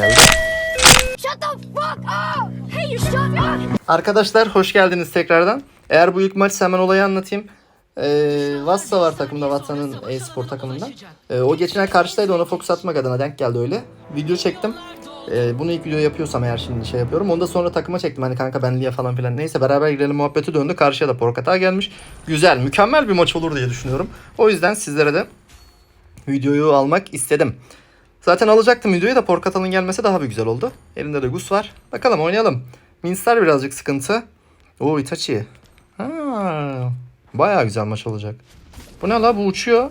geldi. Shut the fuck up! Hey, you shut up! Arkadaşlar hoş geldiniz tekrardan. Eğer bu ilk maç hemen olayı anlatayım. Ee, Vassa var takımda Vassa'nın e-spor takımından. Ee, o geçen ay karşıdaydı ona fokus atmak adına denk geldi öyle. Video çektim. Ee, bunu ilk video yapıyorsam eğer şimdi şey yapıyorum. Onu da sonra takıma çektim hani kanka benliğe falan filan. Neyse beraber girelim muhabbeti döndü. Karşıya da Porkata gelmiş. Güzel mükemmel bir maç olur diye düşünüyorum. O yüzden sizlere de videoyu almak istedim. Zaten alacaktım videoyu da Porkatal'ın gelmesi daha bir güzel oldu. Elinde de Gus var. Bakalım oynayalım. Minstar birazcık sıkıntı. Oo Itachi. Ha, bayağı güzel maç olacak. Bu ne la bu uçuyor.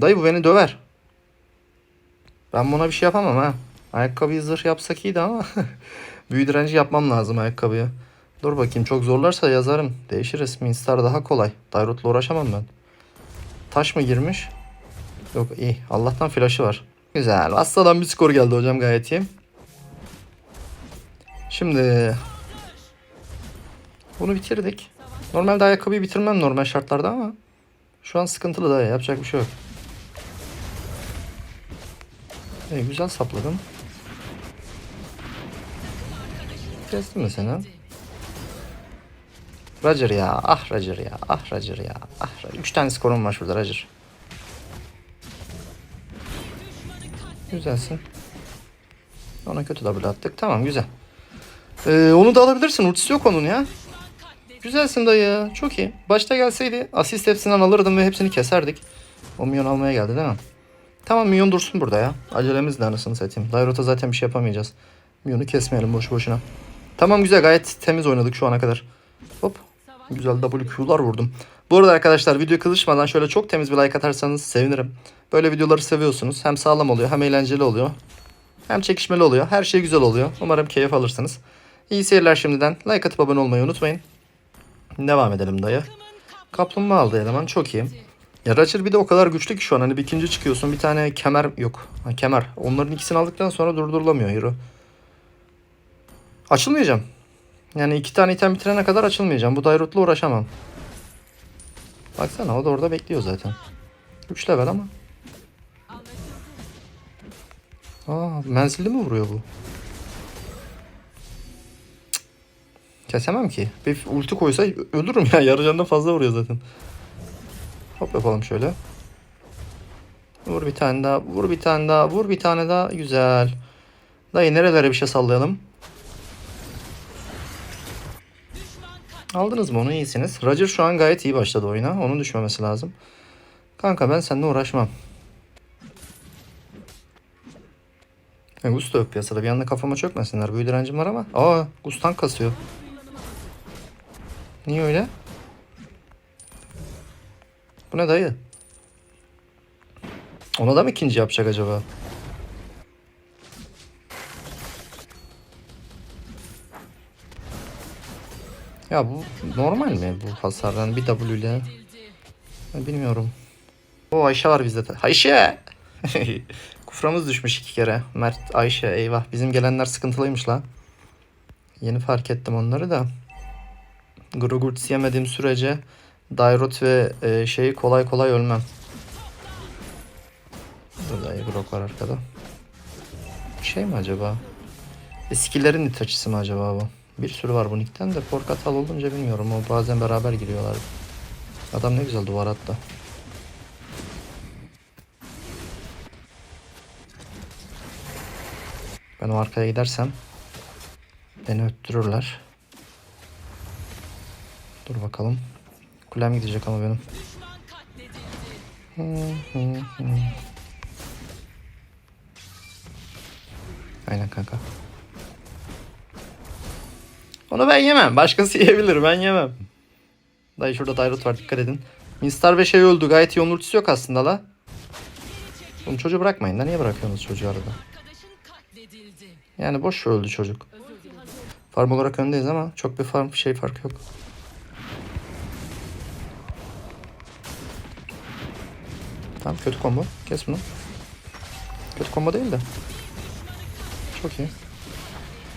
Dayı bu beni döver. Ben buna bir şey yapamam ha. Ayakkabıyı zırh yapsak iyiydi ama. Büyü direnci yapmam lazım ayakkabıya. Dur bakayım çok zorlarsa yazarım. Değişiriz. Minstar daha kolay. Dairot'la uğraşamam ben. Taş mı girmiş? Yok iyi. Allah'tan flaşı var. Güzel. Aslan bir skor geldi hocam gayet iyi. Şimdi bunu bitirdik. Normalde ayakkabıyı bitirmem normal şartlarda ama şu an sıkıntılı da yapacak bir şey yok. İyi, güzel sapladım. Kestim mi seni? Roger ya. Ah Roger ya. Ah Roger ya. Ah Roger. Üç tane skorum var şurada Roger. Güzelsin. Ona kötü double attık. Tamam güzel. Ee, onu da alabilirsin. Ultisi yok onun ya. Güzelsin dayı. Çok iyi. Başta gelseydi asist hepsinden alırdım ve hepsini keserdik. O milyon almaya geldi değil mi? Tamam milyon dursun burada ya. Acelemiz de anasını satayım. Dairota zaten bir şey yapamayacağız. Milyonu kesmeyelim boş boşuna. Tamam güzel gayet temiz oynadık şu ana kadar. Hop. Güzel WQ'lar vurdum. Bu arada arkadaşlar video kızışmadan şöyle çok temiz bir like atarsanız sevinirim. Böyle videoları seviyorsunuz. Hem sağlam oluyor hem eğlenceli oluyor. Hem çekişmeli oluyor. Her şey güzel oluyor. Umarım keyif alırsınız. İyi seyirler şimdiden. Like atıp abone olmayı unutmayın. Devam edelim dayı. Kaplumbağa aldı eleman çok iyi. Ya Ratchet bir de o kadar güçlü ki şu an hani bir ikinci çıkıyorsun bir tane kemer yok. Ha, kemer. Onların ikisini aldıktan sonra durdurulamıyor hero. Açılmayacağım. Yani iki tane item bitirene kadar açılmayacağım. Bu Dairut'la uğraşamam. Baksana o da orada bekliyor zaten. 3 level ama. Aa, menzilli mi vuruyor bu? Cık. Kesemem ki. Bir ulti koysa ölürüm ya. Yarı candan fazla vuruyor zaten. Hop yapalım şöyle. Vur bir tane daha. Vur bir tane daha. Vur bir tane daha. Güzel. Dayı nerelere bir şey sallayalım. Aldınız mı onu iyisiniz. Roger şu an gayet iyi başladı oyuna. Onun düşmemesi lazım. Kanka ben seninle uğraşmam. Ya Gus da yok piyasada. Bir anda kafama çökmesinler. Büyü direncim var ama. Aa Gus tank kasıyor. Niye öyle? Bu ne dayı? Ona da mı ikinci yapacak acaba? Ya bu normal mi bu hasardan bir W ile? Bilmiyorum. O Ayşe var bizde. de. Ayşe! Kuframız düşmüş iki kere. Mert, Ayşe eyvah. Bizim gelenler sıkıntılıymış la. Yeni fark ettim onları da. Grogurts yemediğim sürece Dairot ve e, şeyi kolay kolay ölmem. Burada Grog var arkada. Şey mi acaba? E, skillerin itaçısı mı acaba bu? Bir sürü var bu nickten de Porkatal olunca bilmiyorum. O bazen beraber giriyorlar. Adam ne güzel duvar attı. Ben o arkaya gidersem beni öttürürler. Dur bakalım. Kulem gidecek ama benim. Aynen kanka. Onu ben yemem. Başkası yiyebilir. Ben yemem. Dayı şurada Dairut var. Dikkat edin. Minstar ve şey öldü. Gayet iyi ultisi yok aslında la. Bunu çocuğu bırakmayın da niye bırakıyorsunuz çocuğu arada? Yani boş öldü çocuk. Farm olarak öndeyiz ama çok bir farm şey fark yok. Tamam kötü combo. Kes bunu. Kötü combo değil de. Çok iyi.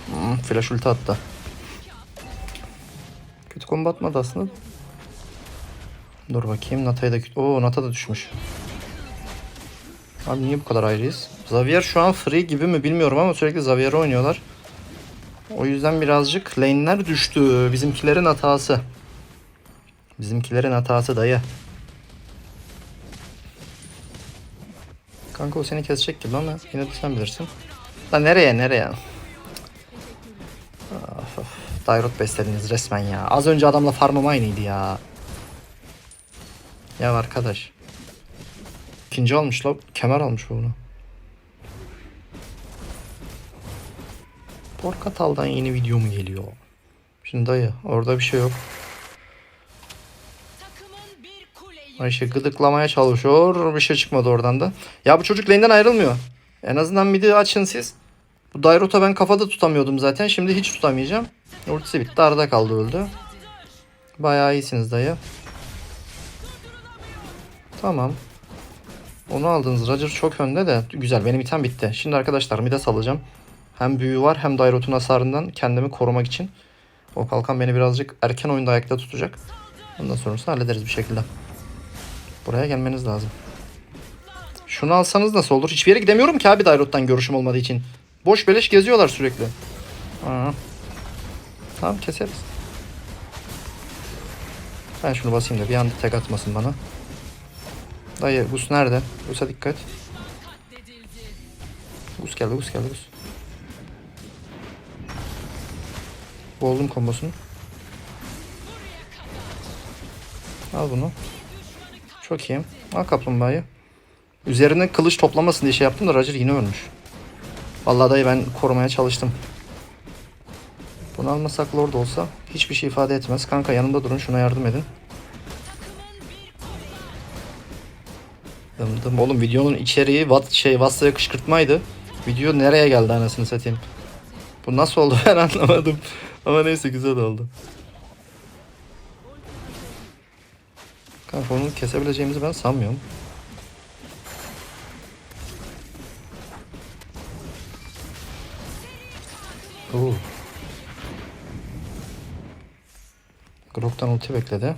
Hmm, flash ulti attı. Kötü combo atmadı aslında. Dur bakayım Nata'ya da. Oo Nata da düşmüş. Abi niye bu kadar ayrıyız? Xavier şu an free gibi mi bilmiyorum ama sürekli Xavier'i oynuyorlar. O yüzden birazcık lane'ler düştü. Bizimkilerin hatası. Bizimkilerin hatası dayı. Kanka o seni kesecek gibi ama yine de sen bilirsin. Lan nereye nereye? Dairot beslediniz resmen ya. Az önce adamla farmım aynıydı ya. Ya arkadaş. İkinci almış la. Kemer almış bunu. Porkatal'dan yeni video mu geliyor? Şimdi dayı orada bir şey yok. Ayşe gıdıklamaya çalışıyor. Bir şey çıkmadı oradan da. Ya bu çocuk lane'den ayrılmıyor. En azından midi açın siz. Bu Dairot'a ben kafada tutamıyordum zaten. Şimdi hiç tutamayacağım. Ultisi bitti. Arada kaldı öldü. Bayağı iyisiniz dayı. Tamam. Onu aldınız. Roger çok önde de. Güzel benim item bitti. Şimdi arkadaşlar mide salacağım. Hem büyü var hem Dairot'un hasarından kendimi korumak için. O kalkan beni birazcık erken oyunda ayakta tutacak. Ondan sonrasını hallederiz bir şekilde. Buraya gelmeniz lazım. Şunu alsanız nasıl olur? Hiçbir yere gidemiyorum ki abi Dairot'tan görüşüm olmadığı için. Boş beleş geziyorlar sürekli. Aa. Tamam keseriz. Ben şunu basayım da bir anda tek atmasın bana. Dayı Gus nerede? Gus'a dikkat. Gus geldi Gus geldi Gus. Boğuldum kombosunu. Al bunu. Çok iyi. Al kaplumbağayı. Üzerine kılıç toplamasın diye şey yaptım da Roger yine ölmüş. Vallahi dayı ben korumaya çalıştım. Bunu almasak Lord olsa hiçbir şey ifade etmez. Kanka yanımda durun şuna yardım edin. Dım Oğlum videonun içeriği wat şey Watsa'ya kışkırtmaydı. Video nereye geldi anasını satayım. Bu nasıl oldu ben anlamadım. Ama neyse güzel oldu. Kanka onu kesebileceğimizi ben sanmıyorum. Oo. Grok'tan ulti bekledi.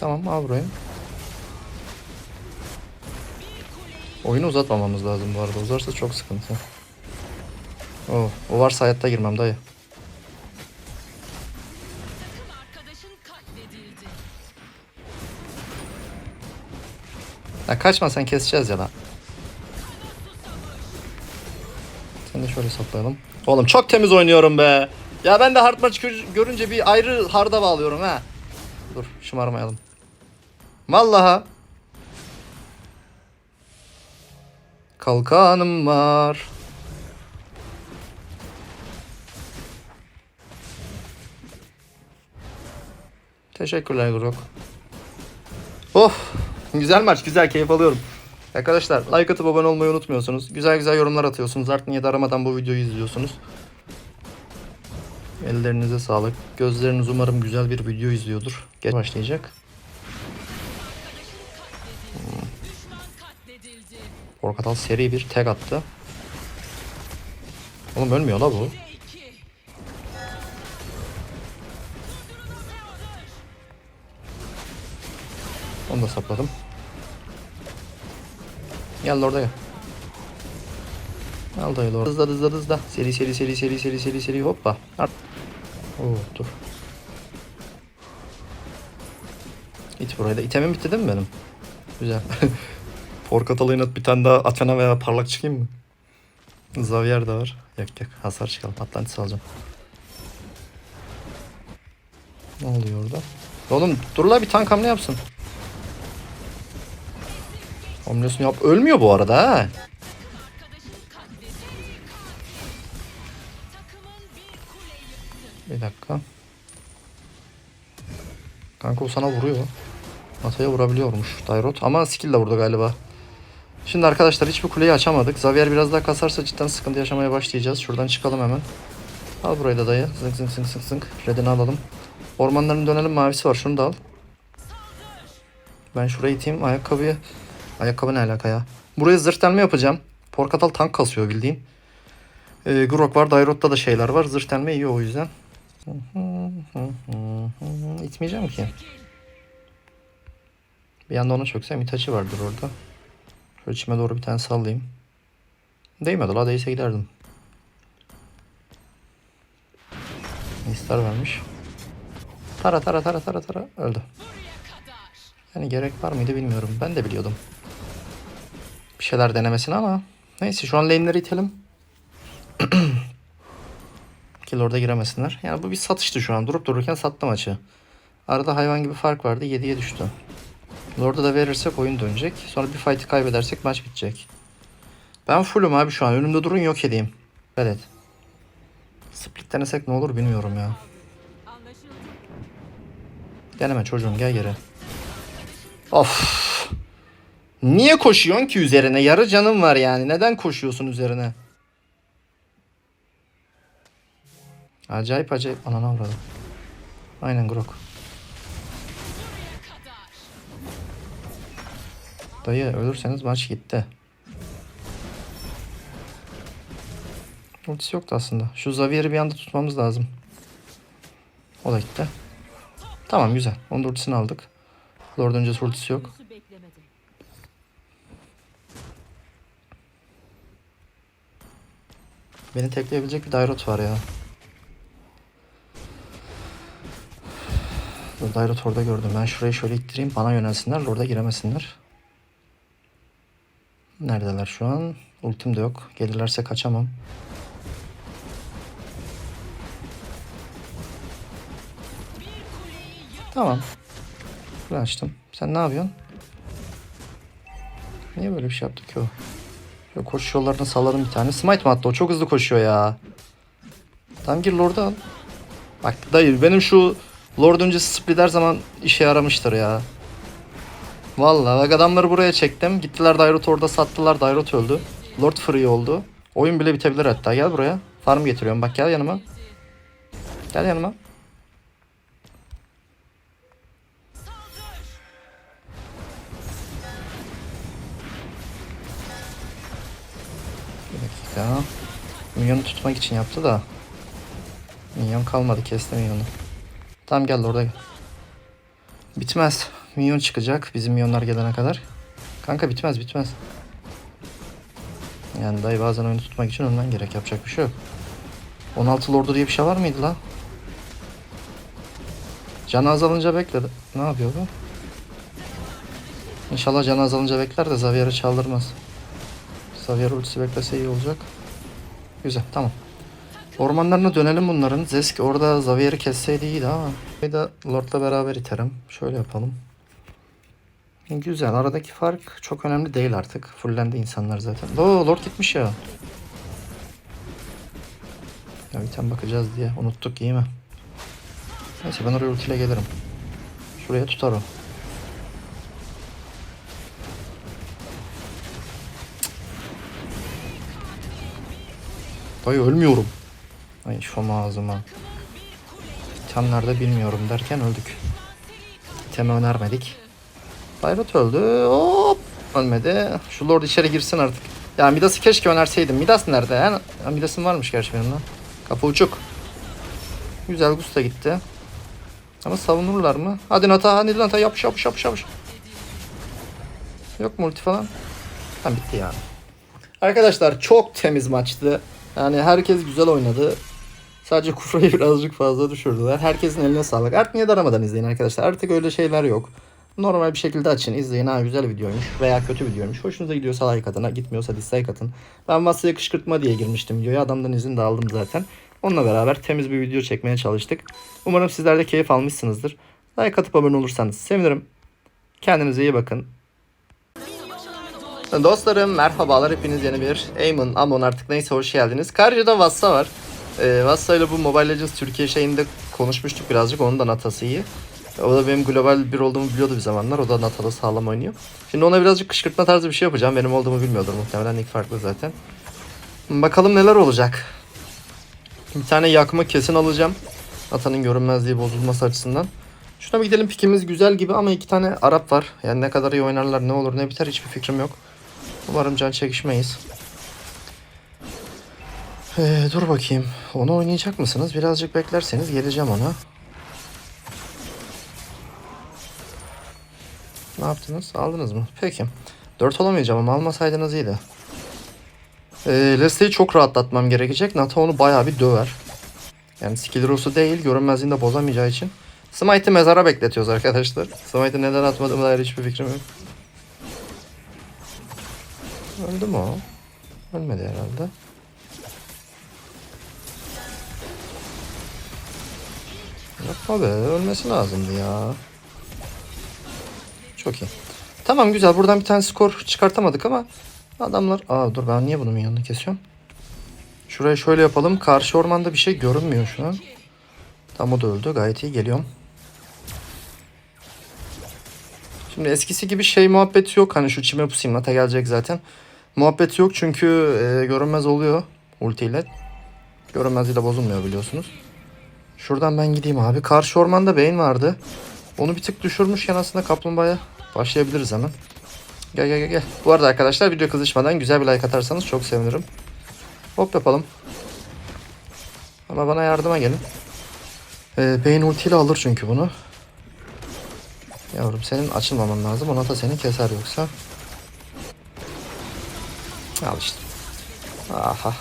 Tamam al burayı. Oyunu uzatmamamız lazım bu arada. Uzarsa çok sıkıntı. Oh, o varsa hayatta girmem dayı. Ya kaçma sen keseceğiz ya da. Şöyle saplayalım. Oğlum çok temiz oynuyorum be. Ya ben de hard maç gör- görünce bir ayrı harda bağlıyorum ha. Dur şımarmayalım. Vallaha. Kalkanım var. Teşekkürler Grok. Oh güzel maç güzel keyif alıyorum. Arkadaşlar like atıp abone olmayı unutmuyorsunuz. Güzel güzel yorumlar atıyorsunuz. Art niyet aramadan bu videoyu izliyorsunuz. Ellerinize sağlık. Gözleriniz umarım güzel bir video izliyordur. Geç başlayacak. Katledildi. Porkatal seri bir tag attı. Oğlum ölmüyor la bu. Onu da sapladım. Gel orada gel. Al dayı orada. Hızla hızla hızla. Seri seri seri seri seri seri seri hoppa. At. Oo dur. İt burayı da. İtemim bitti değil mi benim? Güzel. Porkatal inat bir tane daha Athena veya parlak çıkayım mı? Xavier de var. Yok yok hasar çıkalım. Atlantis alacağım. Ne oluyor orada? Oğlum dur la bir tank hamle yapsın. Hamlesini yap. Ölmüyor bu arada ha. Bir dakika. Kanka o sana vuruyor. Ataya vurabiliyormuş Dairot. Ama skill de vurdu galiba. Şimdi arkadaşlar hiçbir kuleyi açamadık. Xavier biraz daha kasarsa cidden sıkıntı yaşamaya başlayacağız. Şuradan çıkalım hemen. Al burayı da dayı. Zınk zınk zınk zınk zınk. Redini alalım. Ormanların dönelim mavisi var. Şunu da al. Ben şuraya iteyim. Ayakkabıyı. Ayakkabı ne alaka ya? Buraya zırh delme yapacağım. Porkatal tank kasıyor bildiğin. Ee, Grok var. Dairot'ta da şeyler var. Zırh delme iyi o yüzden. İtmeyeceğim ki. Bir yanda ona çöksem Itachi vardır orada. Şöyle içime doğru bir tane sallayayım. Değmedi la değse giderdim. Mistar vermiş. Tara tara tara tara tara öldü. Yani gerek var mıydı bilmiyorum. Ben de biliyordum. Bir şeyler denemesine ama neyse şu an lane'leri itelim. Ki Lord'a giremesinler. Yani bu bir satıştı şu an. Durup dururken sattı maçı. Arada hayvan gibi fark vardı. 7'ye düştü. Lord'a da verirsek oyun dönecek. Sonra bir fight'ı kaybedersek maç bitecek. Ben fullüm abi şu an. Önümde durun yok edeyim. Evet. Split denesek ne olur bilmiyorum ya. Deneme çocuğum gel geri. Of. Niye koşuyorsun ki üzerine? Yarı canım var yani. Neden koşuyorsun üzerine? Acayip acayip. Ananı avradım. Aynen Grok. Dayı ölürseniz maç gitti. Ultisi yoktu aslında. Şu Xavier'i bir anda tutmamız lazım. O da gitti. Tamam güzel. Onun da ultisini aldık. Lord öncesi ultisi yok. Beni tekleyebilecek bir Dairot var ya. Dairot orada gördüm. Ben şurayı şöyle ittireyim. Bana yönelsinler. Lord'a giremesinler. Neredeler şu an? Ultim de yok. Gelirlerse kaçamam. Tamam. Şurayı açtım. Sen ne yapıyorsun? Niye böyle bir şey yaptı ki o? Koşu yollarına salladım bir tane. Smite mi attı o? Çok hızlı koşuyor ya. Tamam gir Lord'u al. Bak dayı benim şu Lord öncesi split her zaman işe yaramıştır ya. Vallahi bak adamları buraya çektim. Gittiler Dairot orada sattılar. Dairot öldü. Lord free oldu. Oyun bile bitebilir hatta. Gel buraya. Farm getiriyorum. Bak gel yanıma. Gel yanıma. Dakika. Minyonu tutmak için yaptı da. Minyon kalmadı. Kesti minyonu. Tamam gel orada. Bitmez. Minyon çıkacak bizim minyonlar gelene kadar. Kanka bitmez bitmez. Yani dayı bazen oyunu tutmak için ölmen gerek. Yapacak bir şey yok. 16 lordu diye bir şey var mıydı la? Canı azalınca bekledi. Ne yapıyor bu? İnşallah canı azalınca bekler de Xavier'i çaldırmaz. Xavier ultisi beklese iyi olacak. Güzel tamam. Ormanlarına dönelim bunların. Zesk orada Xavier'i kesseydi iyiydi ama. Bir de Lord'la beraber iterim. Şöyle yapalım. Güzel. Aradaki fark çok önemli değil artık. Fullendi insanlar zaten. Oo Lord gitmiş ya. Ya bir tane bakacağız diye unuttuk iyi mi? Neyse ben oraya ultiyle gelirim. Şuraya tutar o. Dayı ölmüyorum. Ay şu ağzıma. Nerede bilmiyorum derken öldük. İtemi önermedik. Dairot öldü. Hop. Ölmedi. Şu Lord içeri girsin artık. Ya Midas'ı keşke önerseydim. Midas nerede? Ya, ya Midas'ım varmış gerçi benim lan. Kapı uçuk. Güzel Gus da gitti. Ama savunurlar mı? Hadi Nata, hadi Nata yapış yapış yapış yapış. Yok multi falan. Tamam bitti yani. Arkadaşlar çok temiz maçtı. Yani herkes güzel oynadı. Sadece Kufra'yı birazcık fazla düşürdüler. Herkesin eline sağlık. Artık niye daramadan izleyin arkadaşlar. Artık öyle şeyler yok. Normal bir şekilde açın izleyin. Ha güzel videoymuş veya kötü videoymuş. Hoşunuza gidiyorsa like atın. Gitmiyorsa dislike atın. Ben masaya kışkırtma diye girmiştim videoya. Adamdan izin de aldım zaten. Onunla beraber temiz bir video çekmeye çalıştık. Umarım sizler de keyif almışsınızdır. Like atıp abone olursanız sevinirim. Kendinize iyi bakın. Dostlarım merhabalar hepiniz yeni bir Aimon, Amon artık neyse hoş geldiniz. Karşıda Vassa var. Ee, Vassa ile bu Mobile Legends Türkiye şeyinde konuşmuştuk birazcık onun da Natası iyi. O da benim global bir olduğumu biliyordu bir zamanlar. O da Natalı sağlam oynuyor. Şimdi ona birazcık kışkırtma tarzı bir şey yapacağım. Benim olduğumu bilmiyordur muhtemelen. ilk farklı zaten. Bakalım neler olacak. Bir tane yakma kesin alacağım. Nata'nın görünmezliği bozulması açısından. Şuna bir gidelim pikimiz güzel gibi ama iki tane Arap var. Yani ne kadar iyi oynarlar ne olur ne biter hiçbir fikrim yok. Umarım can çekişmeyiz. Ee, dur bakayım. Onu oynayacak mısınız? Birazcık beklerseniz geleceğim ona. Ne yaptınız? Aldınız mı? Peki. 4 olamayacağım ama almasaydınız iyiydi. Ee, Leslie'yi çok rahatlatmam gerekecek. Nata onu bayağı bir döver. Yani skill Rose'u değil, görünmezliğini de bozamayacağı için. Smite'ı mezara bekletiyoruz arkadaşlar. Smite'ı neden atmadığıma dair hiçbir fikrim yok. Öldü mü o? Ölmedi herhalde. Yapma be, ölmesi lazımdı ya. Çok iyi. Tamam güzel, buradan bir tane skor çıkartamadık ama adamlar... Aa dur ben niye bunun yanını kesiyorum? Şuraya şöyle yapalım. Karşı ormanda bir şey görünmüyor şu an. Tam o da öldü. Gayet iyi geliyorum. Şimdi eskisi gibi şey muhabbeti yok. Hani şu çime pusayım nata gelecek zaten. Muhabbeti yok çünkü e, görünmez oluyor ultiyle. Görünmezliği de bozulmuyor biliyorsunuz. Şuradan ben gideyim abi. Karşı ormanda beyin vardı. Onu bir tık düşürmüşken aslında kaplumbağaya başlayabiliriz hemen. Gel gel gel gel. Bu arada arkadaşlar video kızışmadan güzel bir like atarsanız çok sevinirim. Hop yapalım. Ama bana yardıma gelin. Ee, beyin ultiyle alır çünkü bunu. Yavrum senin açılmaman lazım. Ona da seni keser yoksa. Al işte. Aha.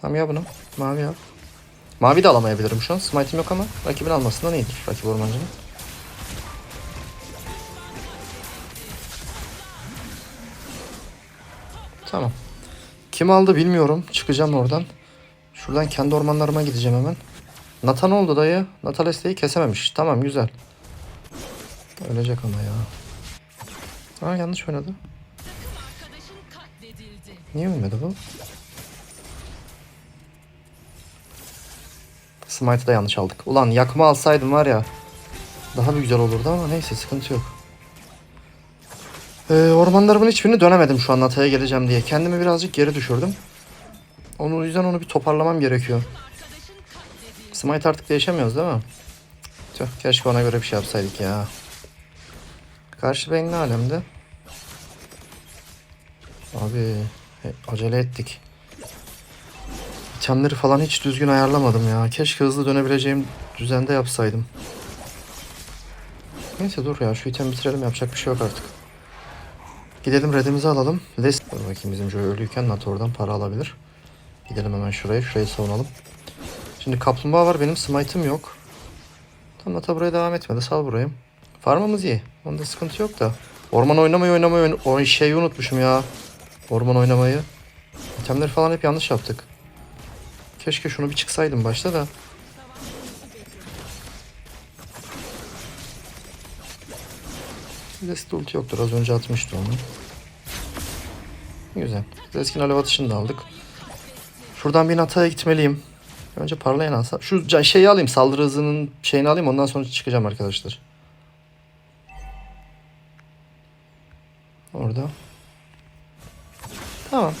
Tamam ya bunu. Mavi yap. Mavi de alamayabilirim şu an. Smite'im yok ama rakibin almasından iyidir. Rakip ormancının. Tamam. Kim aldı bilmiyorum. Çıkacağım oradan. Şuradan kendi ormanlarıma gideceğim hemen. Nata ne oldu dayı? Nata Leslie'yi kesememiş. Tamam güzel. Ölecek ama ya. Aa yanlış oynadı. Niye ölmedi bu? Smite'ı da yanlış aldık. Ulan yakma alsaydım var ya. Daha bir güzel olurdu ama neyse sıkıntı yok. Ee, ormanlarımın hiçbirini dönemedim şu an Nata'ya geleceğim diye. Kendimi birazcık geri düşürdüm. Onun yüzden onu bir toparlamam gerekiyor. Smite artık değişemiyoruz değil mi? Tüh, keşke ona göre bir şey yapsaydık ya. Karşı beyin ne alemde? Abi e, acele ettik. İtemleri falan hiç düzgün ayarlamadım ya. Keşke hızlı dönebileceğim düzende yapsaydım. Neyse dur ya şu itemi bitirelim yapacak bir şey yok artık. Gidelim redimizi alalım. Les dur bakayım bizim Joe ölüyken Nat oradan para alabilir. Gidelim hemen şuraya. Şurayı savunalım. Şimdi kaplumbağa var benim smite'ım yok. Tam Nata buraya devam etmedi. Sal burayı. Farmımız iyi. Onda sıkıntı yok da. Orman oynamayı oynamayı oyna- o şeyi unutmuşum ya. Orman oynamayı. İtemleri falan hep yanlış yaptık. Keşke şunu bir çıksaydım başta da. Zeski ulti yoktur. Az önce atmıştı onu. Güzel. Zeski'nin alev atışını da aldık. Şuradan bir Nata'ya gitmeliyim. Önce parlayan alsa. Şu şeyi alayım. Saldırı hızının şeyini alayım. Ondan sonra çıkacağım arkadaşlar. Orada. Tamam.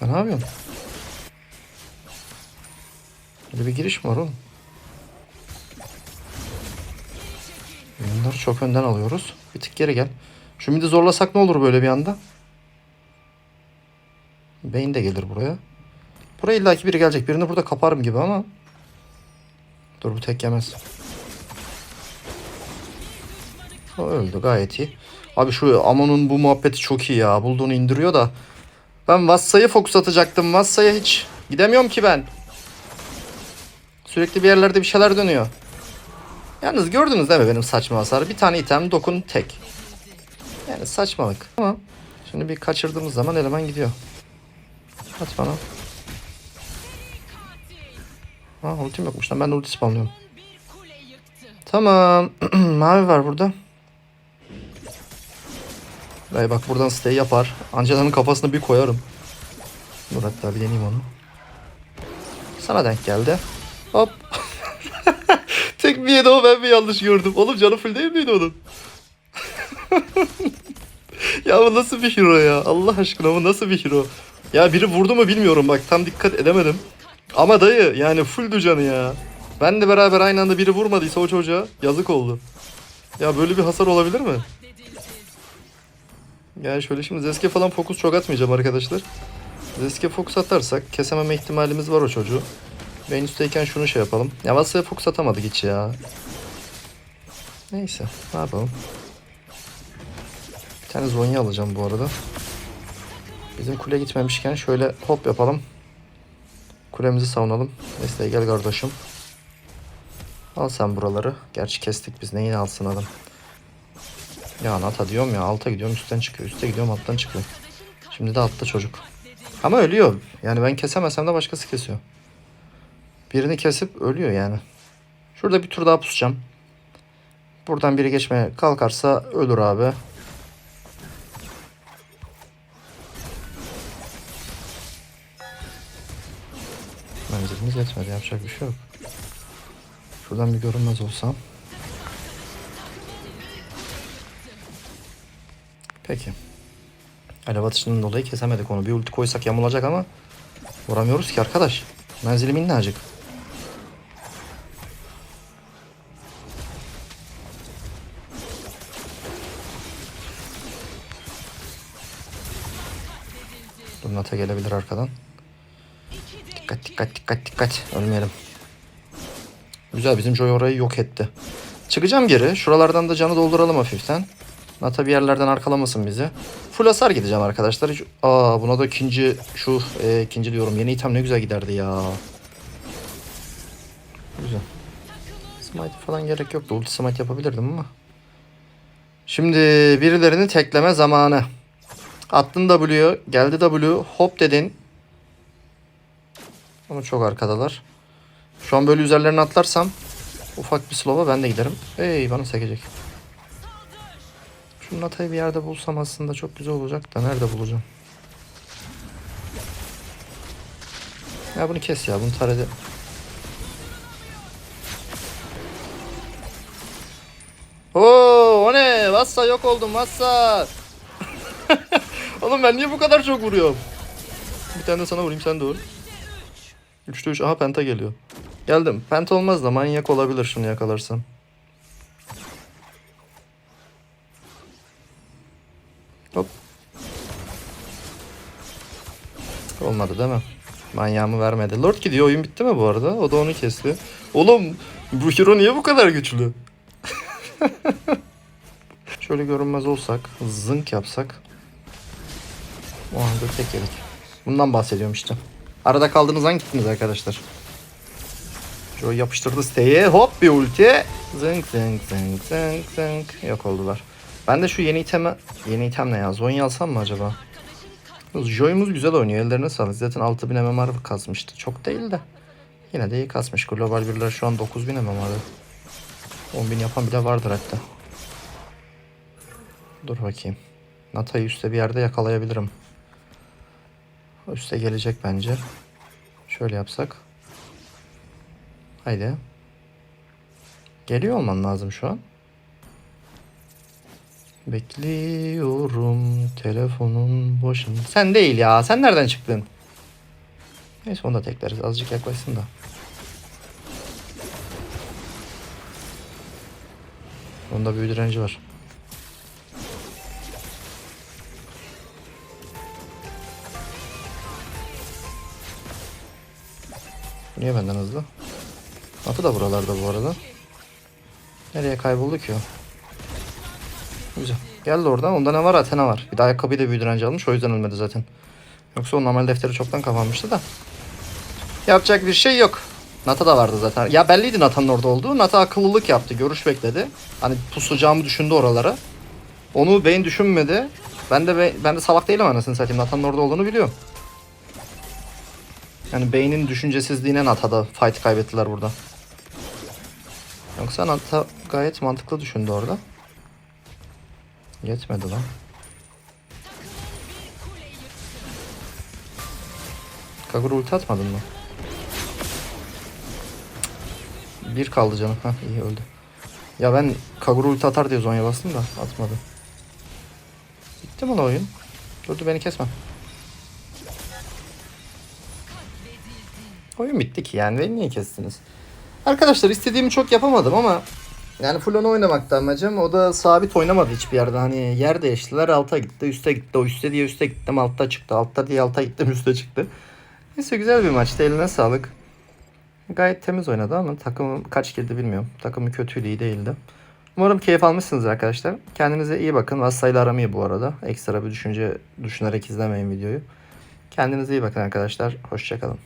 Ya ne yapıyorsun? Böyle bir giriş mi var oğlum? Bunları çok önden alıyoruz. Bir tık geri gel. Şu midi zorlasak ne olur böyle bir anda? Beyin de gelir buraya. Buraya illaki biri gelecek. Birini burada kaparım gibi ama. Dur bu tek yemez. O öldü gayet iyi. Abi şu Amon'un bu muhabbeti çok iyi ya. Bulduğunu indiriyor da. Ben Vassa'yı fokus atacaktım. Vassa'ya hiç gidemiyorum ki ben. Sürekli bir yerlerde bir şeyler dönüyor. Yalnız gördünüz değil mi benim saçma hasarı? Bir tane item dokun tek. Yani saçmalık. Ama şimdi bir kaçırdığımız zaman eleman gidiyor. At bana. Ha ultim yokmuş lan ben de ulti spamlıyorum. Tamam. Mavi var burada. Dayı bak buradan stay yapar. Angela'nın kafasına bir koyarım. Dur hatta bir deneyeyim onu. Sana denk geldi. Hop. Tek bir yedi o ben bir yanlış gördüm. Oğlum canı full değil miydi onun? ya bu nasıl bir hero ya? Allah aşkına bu nasıl bir hero? Ya biri vurdu mu bilmiyorum bak tam dikkat edemedim. Ama dayı yani fulldü canı ya. Ben de beraber aynı anda biri vurmadıysa o çocuğa yazık oldu. Ya böyle bir hasar olabilir mi? Yani şöyle şimdi Zeske falan fokus çok atmayacağım arkadaşlar. Riske fokus atarsak kesememe ihtimalimiz var o çocuğu. Ben üstteyken şunu şey yapalım. Ya Vassa'ya fokus atamadık hiç ya. Neyse ne yapalım. Bir tane Zonya alacağım bu arada. Bizim kule gitmemişken şöyle hop yapalım. Kulemizi savunalım. Desteğe gel kardeşim. Al sen buraları. Gerçi kestik biz. Neyini alsın adam. Ya Nata diyorum ya. Alta gidiyorum üstten çıkıyor. Üste gidiyorum alttan çıkıyor. Şimdi de altta çocuk. Ama ölüyor. Yani ben kesemesem de başkası kesiyor. Birini kesip ölüyor yani. Şurada bir tur daha pusacağım. Buradan biri geçmeye kalkarsa ölür abi. Menzilimiz yetmedi. Yapacak bir şey yok. Şuradan bir görünmez olsam. Peki. Alev atışının dolayı kesemedik onu. Bir ulti koysak yamulacak ama vuramıyoruz ki arkadaş. Menzili minnacık. Nata gelebilir arkadan. Dikkat dikkat dikkat dikkat. Ölmeyelim. Güzel bizim Joy orayı yok etti. Çıkacağım geri. Şuralardan da canı dolduralım hafiften. Nata bir yerlerden arkalamasın bizi. Full hasar gideceğim arkadaşlar. Hiç- Aa buna da ikinci şu e, ikinci diyorum. Yeni item ne güzel giderdi ya. Güzel. Smite falan gerek yoktu. Ulti smite yapabilirdim ama. Şimdi birilerini tekleme zamanı. Attın W, geldi W, hop dedin. Ama çok arkadalar. Şu an böyle üzerlerine atlarsam ufak bir slow'a ben de giderim. Ey bana sekecek. Şu Nata'yı bir yerde bulsam aslında çok güzel olacak da nerede bulacağım? Ya bunu kes ya bunu tar ede- Oo o ne? Vassa yok oldum Vassa. Oğlum ben niye bu kadar çok vuruyorum? Bir tane de sana vurayım sen de vur. 3'te 3 aha penta geliyor. Geldim. Penta olmaz da manyak olabilir şunu yakalarsam. Hop. Olmadı değil mi? Manyağımı vermedi. Lord gidiyor oyun bitti mi bu arada? O da onu kesti. Oğlum bu hero niye bu kadar güçlü? Şöyle görünmez olsak, zınk yapsak. O anda tek yedik. Bundan bahsediyorum işte. Arada kaldığınız an gittiniz arkadaşlar. Joy yapıştırdı siteye. Hop bir ulti. Zınk zınk zınk zınk zınk. Yok oldular. Ben de şu yeni iteme... Yeni item ne ya? Zonya alsam mı acaba? Joy'umuz güzel oynuyor. Ellerine sağlık. Zaten 6000 MMR kasmıştı. Çok değil de. Yine de iyi kasmış. Global birler şu an 9000 MMR. 10.000 yapan bile vardır hatta. Dur bakayım. Nata'yı üstte bir yerde yakalayabilirim. Üste gelecek bence. Şöyle yapsak. Haydi. Geliyor olman lazım şu an. Bekliyorum telefonun başında. Sen değil ya. Sen nereden çıktın? Neyse onu da tekleriz. Azıcık yaklaşsın da. Onda büyü direnci var. Niye benden hızlı? Atı da buralarda bu arada. Nereye kayboldu ki o? Güzel. Geldi oradan. Onda ne var? Athena var. Bir de ayakkabıyı da büyü almış. O yüzden ölmedi zaten. Yoksa o normal defteri çoktan kapanmıştı da. Yapacak bir şey yok. Nata da vardı zaten. Ya belliydi Nata'nın orada olduğu. Nata akıllılık yaptı. Görüş bekledi. Hani pusacağımı düşündü oralara. Onu beyin düşünmedi. Ben de be- ben de salak değilim anasını satayım. Nata'nın orada olduğunu biliyorum. Yani beynin düşüncesizliğine Nata'da fight kaybettiler burada. Yoksa Nata gayet mantıklı düşündü orada. Yetmedi lan. Kagura ulti atmadın mı? Bir kaldı canım. Hah iyi öldü. Ya ben Kagura ulti atar diye Zonya bastım da atmadı. Bitti mi lan oyun? Durdu beni kesme. Oyun bitti ki yani beni niye kestiniz? Arkadaşlar istediğimi çok yapamadım ama Yani full onu oynamakta amacım. O da sabit oynamadı hiçbir yerde. Hani yer değiştiler. Alta gitti, üste gitti. O üste diye üste gittim. Altta çıktı. Altta diye alta gittim. Üste çıktı. Neyse güzel bir maçtı. Eline sağlık. Gayet temiz oynadı ama takımı kaç girdi bilmiyorum. Takımı kötüydü, iyi değildi. Umarım keyif almışsınız arkadaşlar. Kendinize iyi bakın. Vassayla aram iyi bu arada. Ekstra bir düşünce düşünerek izlemeyin videoyu. Kendinize iyi bakın arkadaşlar. Hoşçakalın.